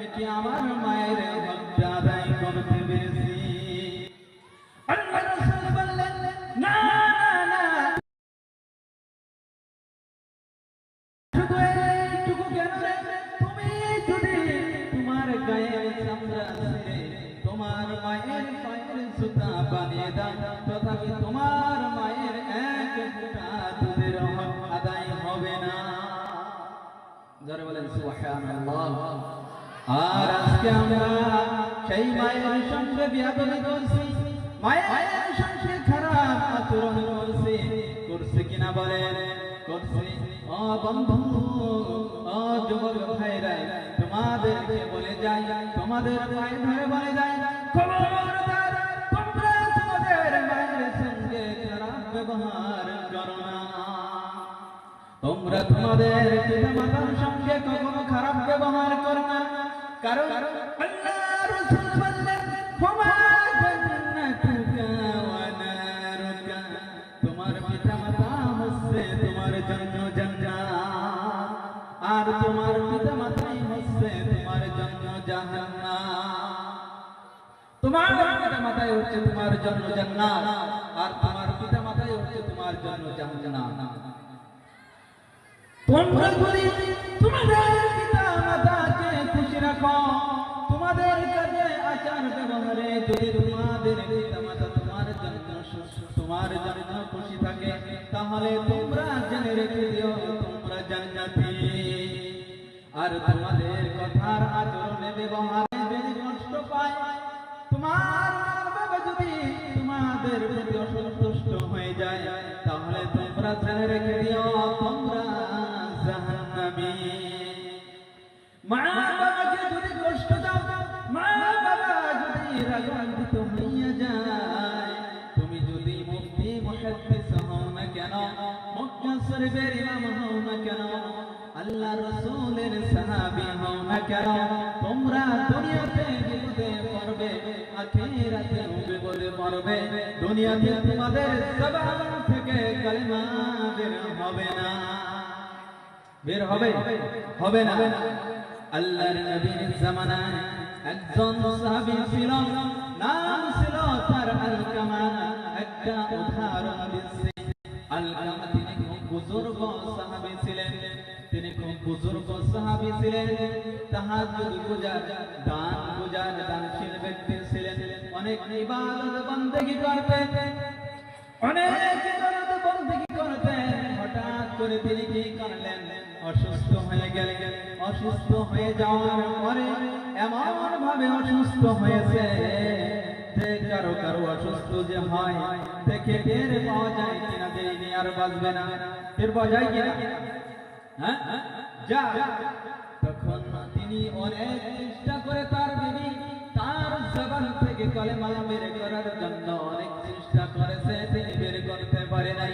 আমি কি আমার মায়ের হকটা আদায় করতে পেরেছি। আল্লাহ তোমার মায়ের পায়ের বানিয়ে দাও তোমার মায়ের আদায় হবে না। জোরে বলেন, সুবহানাল্লাহ। আর আজকে আমরা সেই মায়ের সঙ্গে বিয়াদবি করছি। মায়ের সঙ্গে খারাপ আচরণ করছি। করছে কিনা বলেন? করছি। ও বন্ধু, ও যুবক ভাইরা তোমাদেরকে বলে যাই, তোমাদের পায়ে ধরে বলে যাই। খবরদার, তোমরা তোমাদের মায়ের সঙ্গে খারাপ ব্যবহার করো না। তোমরা তোমাদের পিতা মাতার সঙ্গে কখনো খারাপ ব্যবহার করো না। কারণ আল্লাহ রাসূল তোমার পিতা মাতা হচ্ছে তোমার জন্য জান্নাত আর তোমার পিতা মাতাই হচ্ছে তোমার জন্য জাহান্নাম হচ্ছে তোমার জন্য জান্নাত আচার ব্যবহারে যদি তোমাদের পিতা মাতা তোমার জন্য তোমার জন্য খুশি থাকে, তাহলে তোমরা জেনে রেখে দিও, তোমরা জান্নাতি। আর তোমাদের কথার আচরণে ব্যবহারে যদি কষ্ট পায়। তোমার আল্লাহ রাসূলের সাহাবী হও না কেন? তোমরা দুনিয়াতে বিপদে পড়বে, আখিরাতে বিপদে পড়বে। দুনিয়াতে তোমাদের জবান থেকে কালেমা বের হবে না। বের হবে? হবে না। আল্লাহর নবীর জামানায় একজন সাহাবী ছিল, নাম ছিল তার আলকামা একটা বুজুর্গ সাহাবী ছিলেন, তাহাজ্জুদ গুজার দান গুজার দানশীল ব্যক্তি ছিলেন। অনেক ইবাদত বন্দেগী করতেন। অনেক ইবাদত বন্দেগী করতেন। হঠাৎ করে তিনি কি করলেন? অসুস্থ হয়ে গেলেন। অসুস্থ হয়ে যাওয়ার পরে এমন ভাবে অসুস্থ হয়েছে কারও কারও অসুস্থ যে হয়, দেখে টের পাওয়া যায় কিনা যে আর বাঁচবে না। টের পাওয়া যায় কিনা? হ্যাঁ? যা। তখন তিনি অনেক চেষ্টা করে তার বিবি তার জবান থেকে কলেমা বের করার জন্য অনেক চেষ্টা করেছে, তিনি বের করতে পারে নাই।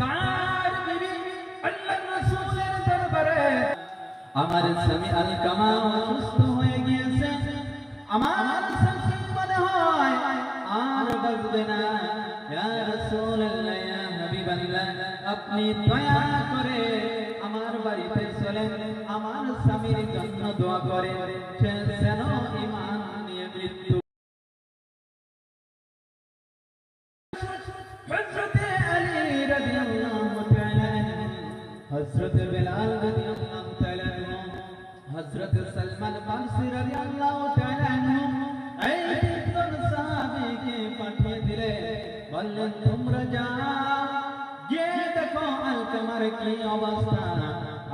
তার বিবি আল্লাহ রাসূলের দরবারে, আমার স্বামী আল কামা অসুস্থ হয়ে গিয়েছে। আমার স্বামী মনে হয় আর বাঁচবে না। ইয়া রাসূলুল্লাহ, ইয়া হাবিবাল্লাহ, আপনি দয়া করে বাড়িতে চলেন আমার স্বামীর জন্য দোয়া করে সে যেন ঈমান নিয়ে মৃত্যু হযরত আলী রাদিয়াল্লাহু তাআলা হযরত বিলাল রাদিয়াল্লাহু তাআলা হযরত সালমান ফারসি রাদিয়াল্লাহু তাআলা এই তিনজন সাহাবীকে পাঠিয়ে দিলে বললেন তোমরা যাও গিয়ে দেখো আলকামার কি অবস্থা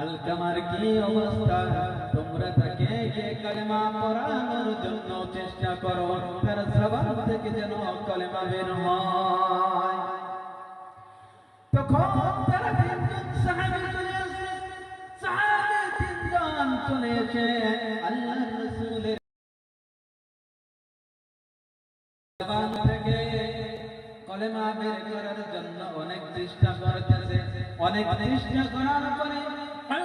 আলকামার কি অবস্থা? তোমরা তাকে কালেমা পড়ানোর জন্য চেষ্টা করো, তার জবান থেকে যেন কলেমা বের তখন তারা কলেমা বের করার জন্য অনেক চেষ্টা করতেছে। অনেক চেষ্টা করার পরে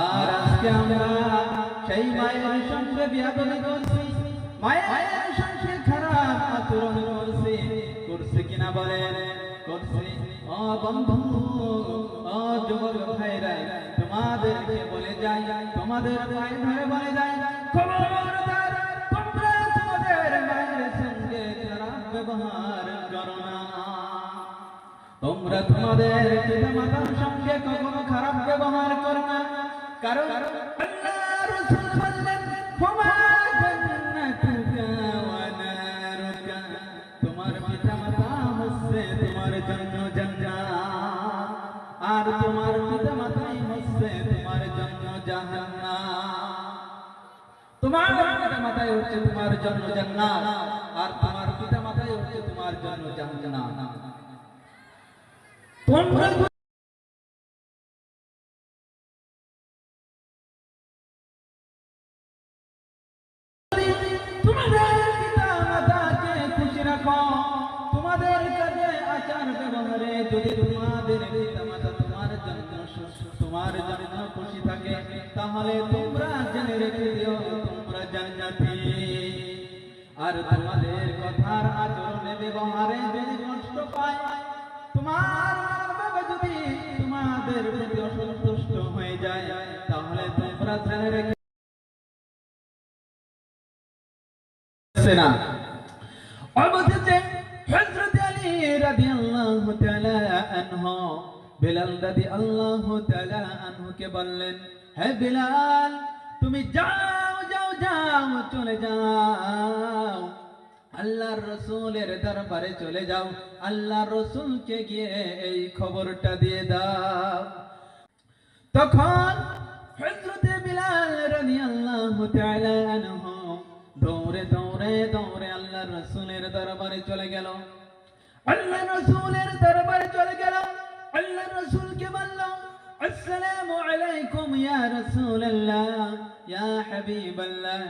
আর আজকে আমরা সেই মায়ের সঙ্গে বিয়াদবি করছি, মায়ের সঙ্গে খারাপ আচরণ করছি করছি কিনা বলেন? করছি। ও বন্ধু, ও যুবক ভাইরা, তোমাদেরকে বলে যাই, তোমাদের ভাই ধরে বলে যাই খবরদার তোমাদের পিতা মাতার সঙ্গে কখনো খারাপ ব্যবহার করো না কারণ আল্লাহ রাসূল বললেন হুমা জান্নাতুকা ওয়া নারুকা তোমার পিতা মাতা হচ্ছে তোমার জন্য জান্নাত আর তোমার পিতা মাতাই হচ্ছে তোমার জন্য জাহান্নাম তোমার পিতা মাতাই হচ্ছে তোমার জন্য জান্নাত আর তোমার পিতা মাতাই হচ্ছে তোমার জন্য জাহান্নাম তোমরা তোমাদের কাজে আচার ব্যবহারে যদি তোমাদের পিতা মাতা তোমার জন্য তোমার জন্য খুশি থাকে, তাহলে তোমরা জেনে রেখে তোমাদের কথার আচরণে, ব্যবহারে যদি কষ্ট পায়, তোমার তোমাদের প্রতি অসন্তুষ্ট হয়ে যায়, তাহলে তোমরা জেনে রেখে হে বিলাল, তুমি যাও যাও যাও, চলে যাও। আল্লাহর রসুলের দরবারে চলে যাও। আল্লাহর রসুলকে গিয়ে এই খবরটা দিয়ে দাও। তখন হযরতে বিলাল রাদিয়াল্লাহু তাআলা আনহু দৌড়ে দৌড়ে দৌড়ে আল্লাহর রাসূলের দরবারে চলে গেল। আল্লাহর রাসূলের দরবারে চলে গেল। আল্লাহর রাসূলকে বলল, আসসালামু আলাইকুম ইয়া রাসূলুল্লাহ, ইয়া হাবিবাল্লাহ।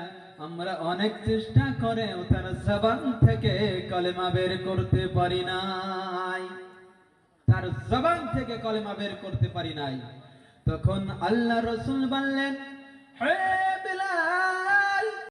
আমরা অনেক চেষ্টা করে তার জবান থেকে কলেমা বের করতে পারি নাই। তার জবান থেকে কলেমা বের করতে পারি নাই। তখন আল্লাহ রসুল বললেন, হে